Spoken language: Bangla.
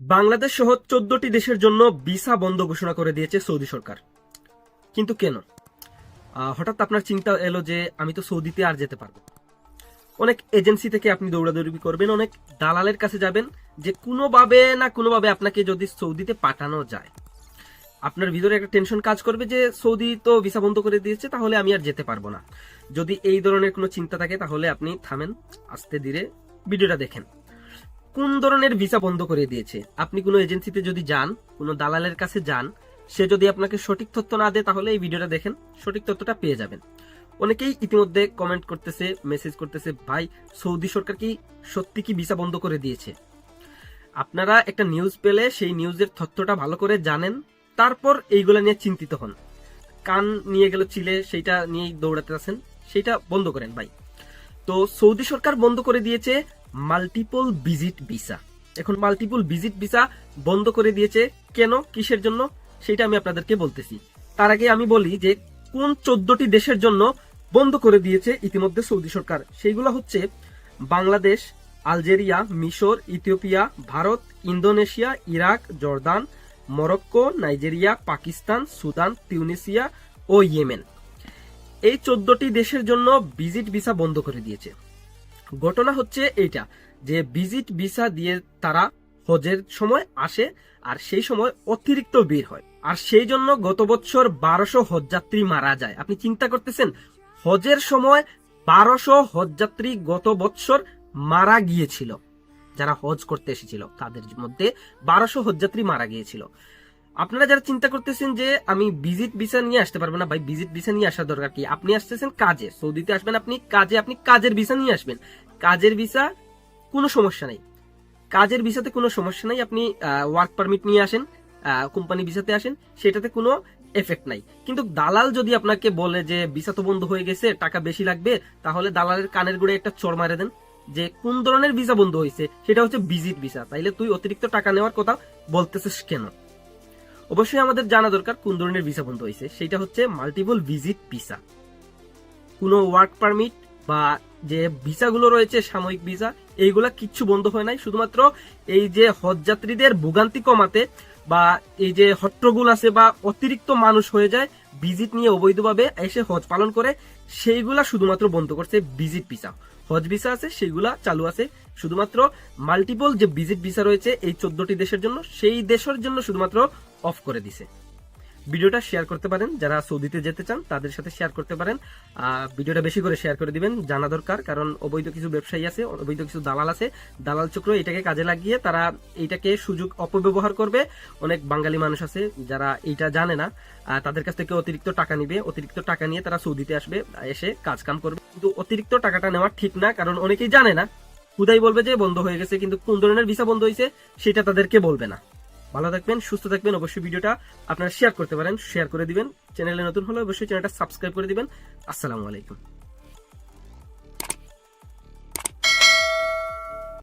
বাংলাদেশ সহ চোদ্দটি দেশের জন্য ভিসা বন্ধ ঘোষণা করে দিয়েছে সৌদি সরকার। কিন্তু কেন? হঠাৎ আপনার চিন্তা এলো যে আমি তো সৌদিতে আর যেতে পারব। অনেক এজেন্সি থেকে আপনি দৌড়াদৌড়ি করবেন, অনেক দালালের কাছে যাবেন যে কোনোভাবে না কোনোভাবে আপনাকে যদি সৌদিতে পাঠানো যায়। আপনার ভিতরে একটা টেনশন কাজ করবে যে সৌদি তো ভিসা বন্ধ করে দিয়েছে, তাহলে আমি আর যেতে পারব না। যদি এই ধরনের কোনো চিন্তা থাকে, তাহলে আপনি থামেন, আস্তে ধীরে ভিডিওটা দেখেন। কোন ধরনের ভিসা বন্ধ করে দিয়েছে? আপনি কোনো এজেন্সিতে যদি যান, কোনো দালালের কাছে যান, সে যদি আপনাকে সঠিক তথ্য না দেয়, তাহলে এই ভিডিওটা দেখেন, সঠিক তথ্যটা পেয়ে যাবেন। অনেকেই ইতিমধ্যে কমেন্ট করতেছে মেসেজ করতেছে, ভাই, সৌদি সরকার কি সত্যি কি ভিসা বন্ধ করে দিয়েছে? আপনারা একটা নিউজ পেলে সেই নিউজের তথ্যটা ভালো করে জানেন, তারপর এইগুলা নিয়ে চিন্তিত হন। কান নিয়ে গেল চিলে, সেইটা নিয়েই দৌড়াতে আছেন, সেইটা বন্ধ করেন ভাই। তো সৌদি সরকার বন্ধ করে দিয়েছে মাল্টিপল ভিজিট ভিসা এখন মাল্টিপল ভিজিট ভিসা বন্ধ করে দিয়েছে কেন, কিসের জন্য, সেটা আমি আপনাদেরকে বলতেছি। তার আগে আমি বলি যে কোন চোদ্দটি দেশের জন্য বন্ধ করে দিয়েছে ইতিমধ্যে সৌদি সরকার। সেইগুলো হচ্ছে বাংলাদেশ, আলজেরিয়া, মিশর, Ethiopia, Bharat, Indonesia, Iraq, Jordan, Morocco, Nigeria, Pakistan, Sudan, Tunisia ও ইয়েমেন। এই চোদ্দটি দেশের জন্য ভিজিট ভিসা বন্ধ করে দিয়েছে। ঘটনা হচ্ছে এইটা, যে ভিজিট ভিসা দিয়ে তারা হজের সময় আসে আর সেই সময় অতিরিক্ত ভিড় হয়। আর সেই জন্য গত বছর বারোশো হজযাত্রী মারা যায়। আপনি চিন্তা করতেছেন, হজের সময় বারোশো হজযাত্রী গত বছর মারা গিয়েছিল, যারা হজ করতে এসেছিল, তাদের মধ্যে বারোশো হজযাত্রী মারা গিয়েছিল। আপনারা যারা চিন্তা করতেছেন যে আমি ভিজিট ভিসা নিয়ে আসতে পারব না, ভাই ভিজিট ভিসা নিয়ে আসার দরকার কি? আপনি আসতেছেন কাজে, সৌদিতে আসবেন আপনি, কাজে আপনি কাজের ভিসা নিয়ে আসবেন। কাজের ভিসা কোনো সমস্যা নেই। কাজের ভিসাতে কোনো সমস্যা নাই, আপনি ওয়ার্ক পারমিট নিয়ে আসেন কোম্পানি ভিসাতে আসেন, সেটাতে কোনো এফেক্ট নাই। কিন্তু দালাল যদি আপনাকে বলে যে ভিসা তো বন্ধ হয়ে গেছে, টাকা বেশি লাগবে, তাহলে দালালের কানের গুড়ে একটা চর মারে দেন যে কোন ধরনের ভিসা বন্ধ হয়েছে, সেটা হচ্ছে ভিজিট ভিসা তাইলে তুই অতিরিক্ত টাকা নেওয়ার কথা বলতেছিস কেন? অবশ্যই আমাদের জানা দরকার কোন ধরনের ভিসা বন্ধ হয়েছে সেটা হচ্ছে মাল্টিপল ভিজিট ভিসা কোনো ওয়ার্ক পারমিট বা যে ভিসাগুলো রয়েছে, সাময়িক ভিসা এইগুলা কিচ্ছু বন্ধ হয় নাই। শুধুমাত্র এই যে হজ যাত্রীদের ভোগান্তি কমাতে বা এই যে হট্টগুল আছে বা অতিরিক্ত মানুষ হয়ে যায় ভিজিট নিয়ে অবৈধভাবে এসে হজ পালন করে, সেইগুলা শুধুমাত্র বন্ধ করছে ভিজিট ভিসা হজ ভিসা আছে, সেইগুলা চালু আছে। শুধুমাত্র মাল্টিপল যে ভিজিট ভিসা রয়েছে, এই চোদ্দটি দেশের জন্য, সেই দেশের জন্য শুধুমাত্র অফ করে দিছে। ভিডিওটা শেয়ার করতে পারেন, যারা সৌদিতে যেতে চান তাদের সাথে শেয়ার করতে পারেন। ভিডিওটা বেশি করে শেয়ার করে দিবেন, জানা দরকার, কারণ অবৈধ কিছু ব্যবসায়ী আছে, অবৈধ কিছু দালাল আছে। দালাল চক্র এটাকে কাজে লাগিয়ে তারা এইটাকে সুযোগ অপব্যবহার করবে। অনেক বাঙালি মানুষ আছে যারা এইটা জানে না তাদের কাছ থেকে অতিরিক্ত টাকা নিবে। অতিরিক্ত টাকা নিয়ে তারা সৌদিতে আসবে, এসে কাজ কাম করবে। কিন্তু অতিরিক্ত টাকাটা নেওয়া ঠিক না, কারণ অনেকেই জানে না। হুদাই বলবে যে বন্ধ হয়ে গেছে, কিন্তু কোন ধরনের ভিসা বন্ধ হয়েছে সেটা তাদেরকে বলবে না। ভালো থাকবেন, সুস্থ থাকবেন, অবশ্যই ভিডিওটা আপনারা শেয়ার করতে পারেন শেয়ার করে দিবেন। চ্যানেলে নতুন হলে অবশ্যই চ্যানেলটা সাবস্ক্রাইব করে দিবেন। আসসালামু আলাইকুম।